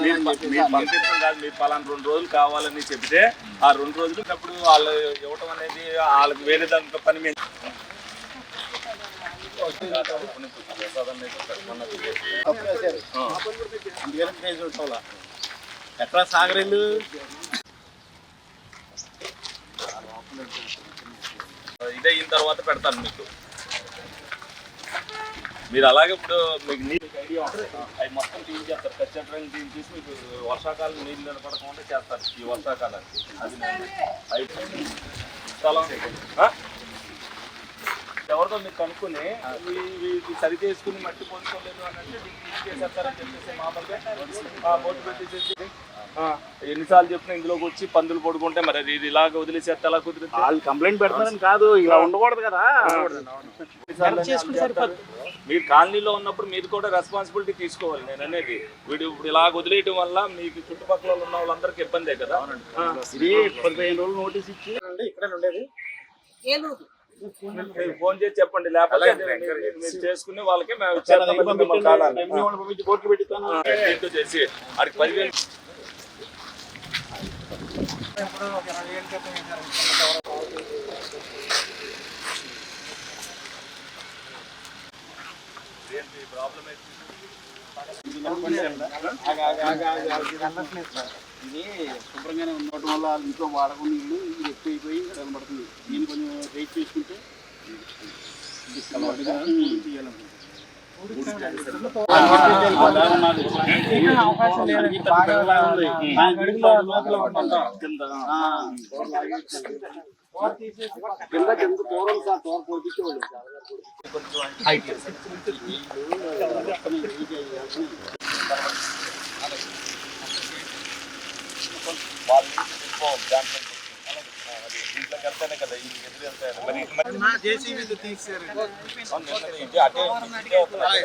మీరు మీరు పంపించడం కాదు మీరు పలానా రెండు రోజులు కావాలని చెప్తే ఆ రెండు రోజులు అప్పుడు వాళ్ళు ఇవ్వటం అనేది వాళ్ళకి వేరే దాంట్లో పని ఉంటావులా ఎక్కడ సాగరేళ్ళు ఇదే అయిన తర్వాత పెడతాను మీకు. మీరు అలాగే ఇప్పుడు మీకు ఐడియా ఉంటుంది. అవి మొత్తం క్లీన్ చేస్తారు. ఖచ్చితంగా క్లీన్ చేసి మీకు వర్షాకాలం నీళ్ళు నిలబడకుండా చేస్తారు. ఈ వర్షాకాలానికి. అది అయి- స్థలం ఆ? ఎవరితో మీరు కనుక్కొని ఇవి సరి చేసుకుని మట్టి పోసుకోలేదు అని అంటే దీనికి ఇది చేసేస్తారని చెప్పేసి మామూలుగా ఆ, బోర్డు పెట్టేసేసి ఆ, ఎన్నిసార్లు చెప్పినా ఇందులోకి వచ్చి పందులు పడుకుంటే మరి అది ఇది ఇలాగ వదిలేసేస్తే ఎలా కుదిరితే వాళ్ళు కంప్లైంట్ పెడతారని కాదు ఇలా ఉండకూడదు కదా. మీరు కాలనీలో ఉన్నప్పుడు మీరు కూడా రెస్పాన్సిబిలిటీ తీసుకోవాలి నేను అనేది. వీడు ఇప్పుడు ఇలా వదిలేయటం వల్ల మీకు చుట్టుపక్కల ఉన్న వాళ్ళందరికీ ఇబ్బందే కదా? పదిహేను రోజులు నోటీస్ ఇచ్చి ఇక్కడ ఉండేది. మీరు ఫోన్ చేసి చెప్పండి లేకపోతే మీరు- చేసుకుని వాళ్ళకి మేము ఇచ్చేస్తాం చేసి ఆడికి పదివేలు. ఏంటి ప్రాబ్లం ఏంటి? ఇది శుభ్రంగానే ఉండటం వల్ల వాళ్ళ ఇంట్లో వాడకుండా నీళ్ళు ఇది ఎక్కువ అయిపోయి కనబడుతుంది దీన్ని కొంచెం రేట్ చేసుకుంటే తీయాలనుకుంటున్నాను. అవకాశం లేదండి. బాగా ఉంది. ఆ గడిలో లోపల ఉంటాం. ఆ. కింద కింద తోరలు సార్ తోర పోపించేవాళ్ళు వాళ్ళ నుంచి తీసుకోవాలి దాంట్లో నుంచి. ఆ, అది దీంట్లోకి వెళ్తేనే కదా ఈ ఎదురు వెళ్తాయి. మరి ఇది మరి అవును, నిన్న ఇది అటే ఇటే వస్తున్నాయి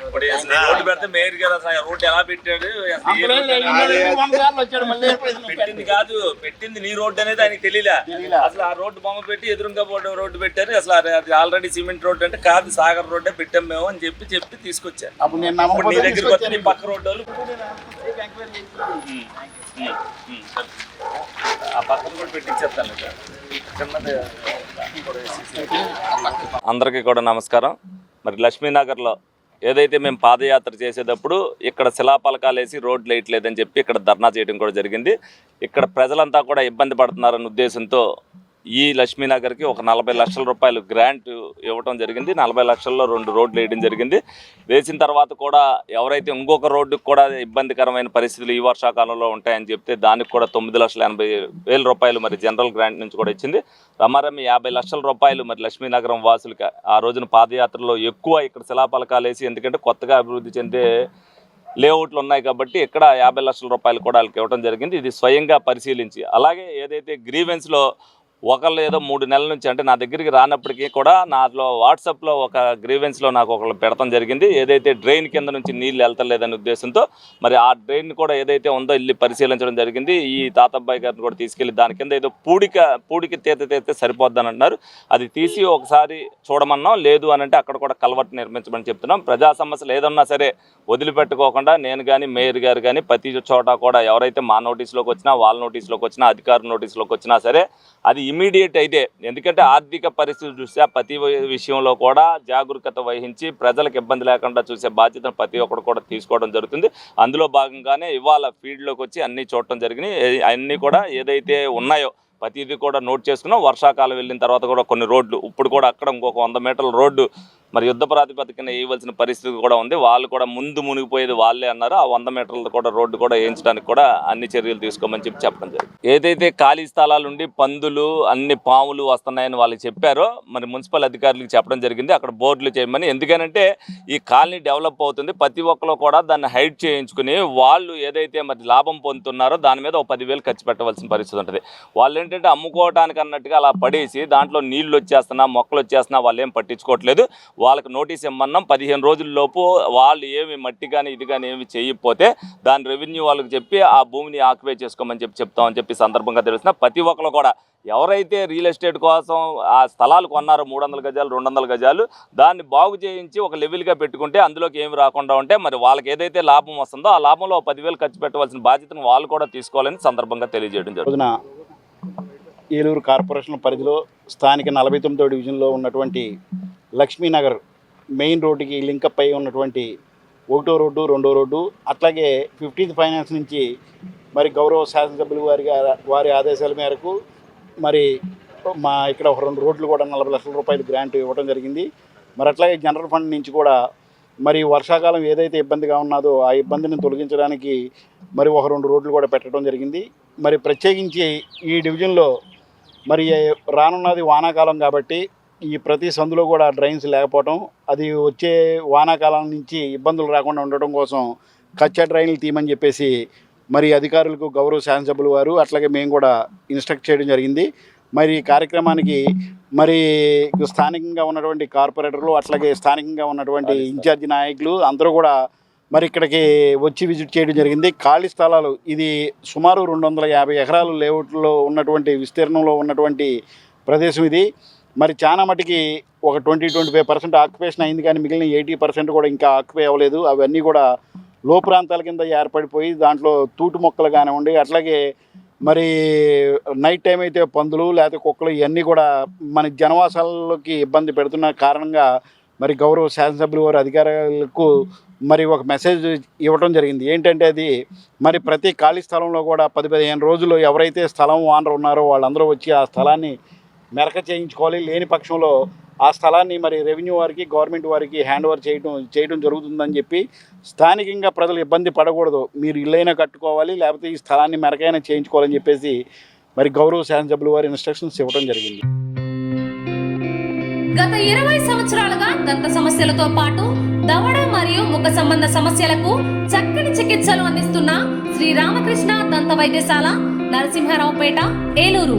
ఇప్పుడు రోడ్డు పెడితే మేయర్ గారు అసలు రోడ్డు ఎలా పెట్టాడు? పెట్టింది కాదు పెట్టింది నీ రోడ్డు అనేది ఆయనకి తెలియలే అసలు ఆ రోడ్డు బొమ్మ పెట్టి ఎదురుగా పోవడం రోడ్డు పెట్టారు. అసలు అది- ఆల్రెడీ సిమెంట్ రోడ్డు అంటే కాదు సాగర్ రోడ్డే పెట్టాం మేము అని చెప్పి చెప్పి తీసుకొచ్చారు. అప్పుడు నీ దగ్గరికి వచ్చి నీ పక్క రోడ్డు వాళ్ళు. ఆ పక్కన కూడా పెట్టించేస్తాను అందరికీ కూడా నమస్కారం. మరి లక్ష్మీనగర్లో ఏదైతే మేము పాదయాత్ర చేసేటప్పుడు ఇక్కడ శిలాపలకాలు వేసి రోడ్లు వేయట్లేదని చెప్పి ఇక్కడ ధర్నా చేయడం కూడా జరిగింది. ఇక్కడ ప్రజలంతా కూడా ఇబ్బంది పడుతున్నారన్న ఉద్దేశంతో ఈ లక్ష్మీనగర్కి ఒక నలభై లక్షల రూపాయలు గ్రాంట్ ఇవ్వడం జరిగింది. నలభై లక్షల్లో రెండు రోడ్లు వేయడం జరిగింది. వేసిన తర్వాత కూడా ఎవరైతే ఇంకొక రోడ్డుకు కూడా ఇబ్బందికరమైన పరిస్థితులు ఈ వర్షాకాలంలో ఉంటాయని చెప్తే దానికి కూడా తొమ్మిది లక్షల ఎనభై వేల రూపాయలు మరి జనరల్ గ్రాంట్ నుంచి కూడా ఇచ్చింది. రమారమి యాభై లక్షల రూపాయలు మరి లక్ష్మీనగరం వాసులకి ఆ రోజున పాదయాత్రలో ఎక్కువ ఇక్కడ శిలాపలకాలు వేసి ఎందుకంటే కొత్తగా అభివృద్ధి చెందే లేఅవుట్లు ఉన్నాయి కాబట్టి ఇక్కడ యాభై లక్షల రూపాయలు కూడా వాళ్ళకి ఇవ్వడం జరిగింది. ఇది స్వయంగా పరిశీలించి అలాగే ఏదైతే గ్రీవెన్స్లో ఒకళ్ళు ఏదో మూడు నెలల నుంచి అంటే నా దగ్గరికి రానప్పటికీ కూడా నాలో వాట్సాప్లో ఒక గ్రీవెన్స్లో నాకు ఒకళ్ళు పెడతాం జరిగింది. ఏదైతే డ్రైన్ కింద నుంచి నీళ్ళు వెళ్తలేదనే ఉద్దేశంతో మరి ఆ డ్రైన్ కూడా ఏదైతే ఉందో వెళ్ళి పరిశీలించడం జరిగింది. ఈ తాతబ్బాయి గారిని కూడా తీసుకెళ్ళి దాని కింద ఏదో పూడిక పూడిక తీత తీస్తే సరిపోద్దని అంటున్నారు అది తీసి ఒకసారి చూడమన్నాం. లేదు అని అంటే అక్కడ కూడా కలవట్ నిర్మించమని చెప్తున్నాం. ప్రజా సమస్యలు ఏదన్నా సరే వదిలిపెట్టుకోకుండా నేను కానీ మేయర్ గారు కానీ ప్రతి చోట కూడా ఎవరైతే మా నోటీసులోకి వచ్చినా వాళ్ళ నోటీసులోకి వచ్చినా అధికారుల నోటీసులోకి వచ్చినా సరే అది ఇమీడియట్ అయితే ఎందుకంటే ఆర్థిక పరిస్థితి చూస్తే ప్రతి విషయంలో కూడా జాగరూకత వహించి ప్రజలకు ఇబ్బంది లేకుండా చూసే బాధ్యతను ప్రతి ఒక్కరు కూడా తీసుకోవడం జరుగుతుంది. అందులో భాగంగానే ఇవాళ ఫీల్డ్లోకి వచ్చి అన్నీ చూడటం జరిగినాయి. అన్నీ కూడా ఏదైతే ఉన్నాయో ప్రతిదీ కూడా నోట్ చేసుకున్నాం. వర్షాకాలం వెళ్ళిన తర్వాత కూడా కొన్ని రోడ్లు ఇప్పుడు కూడా అక్కడ ఇంకొక వంద మీటర్ల రోడ్డు మరి యుద్ధ ప్రాతిపదికన వేయవలసిన పరిస్థితి కూడా ఉంది. వాళ్ళు కూడా ముందు మునిగిపోయేది వాళ్ళే అన్నారు. ఆ వంద మీటర్ల కూడా రోడ్డు కూడా వేయించడానికి కూడా అన్ని చర్యలు తీసుకోమని చెప్పి చెప్పడం జరిగింది. ఏదైతే ఖాళీ స్థలాలు ఉండి పందులు అన్ని పాములు వస్తున్నాయని వాళ్ళకి చెప్పారో మరి మున్సిపల్ అధికారులకు చెప్పడం జరిగింది. అక్కడ బోర్డులు చేయమని. ఎందుకనంటే ఈ కాలనీ డెవలప్ అవుతుంది. ప్రతి ఒక్కరు కూడా దాన్ని హైడ్ చేయించుకుని వాళ్ళు ఏదైతే మరి లాభం పొందుతున్నారో దాని మీద ఒక పదివేలు ఖర్చు పెట్టవలసిన పరిస్థితి ఉంటుంది. వాళ్ళు ఏంటంటే అమ్ముకోవడానికి అన్నట్టుగా అలా పడేసి దాంట్లో నీళ్ళు వచ్చేస్తున్నా మొక్కలు వచ్చేస్తున్నా వాళ్ళు ఏం పట్టించుకోవట్లేదు. వాళ్ళకి నోటీస్ ఇమ్మన్నాం. పదిహేను రోజుల్లోపు వాళ్ళు ఏమి మట్టి కానీ ఇది కానీ ఏమి చేయకపోతే దాని రెవెన్యూ వాళ్ళకి చెప్పి ఆ భూమిని ఆక్యుపై చేసుకోమని చెప్పి చెప్తామని చెప్పి సందర్భంగా తెలిసిన ప్రతి ఒక్కరు కూడా ఎవరైతే రియల్ ఎస్టేట్ కోసం ఆ స్థలాలు కొన్నారో మూడు వందల గజాలు రెండు వందల గజాలు దాన్ని బాగు చేయించి ఒక లెవెల్గా పెట్టుకుంటే అందులోకి ఏమి రాకుండా ఉంటే మరి వాళ్ళకి ఏదైతే లాభం వస్తుందో ఆ లాభంలో ఒక పదివేలు ఖర్చు పెట్టవలసిన బాధ్యతను వాళ్ళు కూడా తీసుకోవాలని సందర్భంగా తెలియజేయడం జరుగుతుంది. ఏలూరు కార్పొరేషన్ పరిధిలో స్థానిక నలభై తొమ్మిదో డివిజన్లో ఉన్నటువంటి లక్ష్మీనగర్ మెయిన్ రోడ్డుకి లింకప్ అయి ఉన్నటువంటి ఒకటో రోడ్డు రెండో రోడ్డు అట్లాగే ఫిఫ్టీన్త్ ఫైనాన్స్ నుంచి మరి గౌరవ శాసనసభ్యులు వారి వారి ఆదేశాల మేరకు మరి మా ఇక్కడ ఒక రెండు రోడ్లు కూడా నలభై లక్షల రూపాయలు గ్రాంట్ ఇవ్వడం జరిగింది. మరి అట్లాగే జనరల్ ఫండ్ నుంచి కూడా మరి వర్షాకాలం ఏదైతే ఇబ్బందిగా ఉన్నదో ఆ ఇబ్బందిని తొలగించడానికి మరి ఒక రెండు రోడ్లు కూడా పెట్టడం జరిగింది. మరి ప్రత్యేకించి ఈ డివిజన్లో మరి రానున్నది వానాకాలం కాబట్టి ఈ ప్రతి సందులో కూడా డ్రైన్స్ లేకపోవడం అది వచ్చే వానాకాలం నుంచి ఇబ్బందులు రాకుండా ఉండటం కోసం కచ్చా డ్రైన్లు తీయమని చెప్పేసి మరి అధికారులకు గౌరవ శాసనసభ్యులు వారు అట్లాగే మేము కూడా ఇన్స్ట్రక్ట్ చేయడం జరిగింది. మరి ఈ కార్యక్రమానికి మరి స్థానికంగా ఉన్నటువంటి కార్పొరేటర్లు అట్లాగే స్థానికంగా ఉన్నటువంటి ఇన్ఛార్జి నాయకులు అందరూ కూడా మరి ఇక్కడికి వచ్చి విజిట్ చేయడం జరిగింది. ఖాళీ స్థలాలు ఇది సుమారు రెండు వందల యాభై ఎకరాలు లేఅవుట్లో ఉన్నటువంటి విస్తీర్ణంలో ఉన్నటువంటి ప్రదేశం ఇది. మరి చాలా మటుకి ఒక twenty twenty five percent occupation అయింది కానీ మిగిలిన ఎయిటీ పర్సెంట్ కూడా ఇంకా ఆక్యుపై అవ్వలేదు. అవన్నీ కూడా లో ప్రాంతాల కింద ఏర్పడిపోయి దాంట్లో తూటు మొక్కలు కానివ్వండి అట్లాగే మరి నైట్ టైం అయితే పందులు లేకపోతే కుక్కలు ఇవన్నీ కూడా మన జనవాసాలలోకి ఇబ్బంది పెడుతున్న కారణంగా మరి గౌరవ శాసనసభ్యులు వారు అధికారులకు మరి ఒక మెసేజ్ ఇవ్వడం జరిగింది. ఏంటంటే అది మరి ప్రతి ఖాళీ స్థలంలో కూడా పది పదిహేను రోజులు ఎవరైతే స్థలం ఓనర్ ఉన్నారో వాళ్ళందరూ వచ్చి ఆ స్థలాన్ని మెరక చేయించుకోవాలి. లేని పక్షంలో ఆ స్థలాన్ని మరి రెవెన్యూ వారికి గవర్నమెంట్ వారికి హ్యాండ్ ఓవర్ చేయడం చేయడం జరుగుతుందని చెప్పి స్థానికంగా ప్రజలు ఇబ్బంది పడకూడదు. మీరు ఇల్లైనా కట్టుకోవాలి లేకపోతే ఈ స్థలాన్ని మెరకైనా చేయించుకోవాలని చెప్పేసి మరి గౌరవ శాసనసభ్యులు వారి ఇన్స్ట్రక్షన్స్ ఇవ్వడం జరిగింది. గత ఇరవై సంవత్సరాలుగా దంత సమస్యలతో పాటు దవడ మరియు ముఖ సంబంధ సమస్యలకు చక్కని చికిత్సలు అందిస్తున్న శ్రీ రామకృష్ణ దంత వైద్యశాల నరసింహారావుపేట ఏలూరు.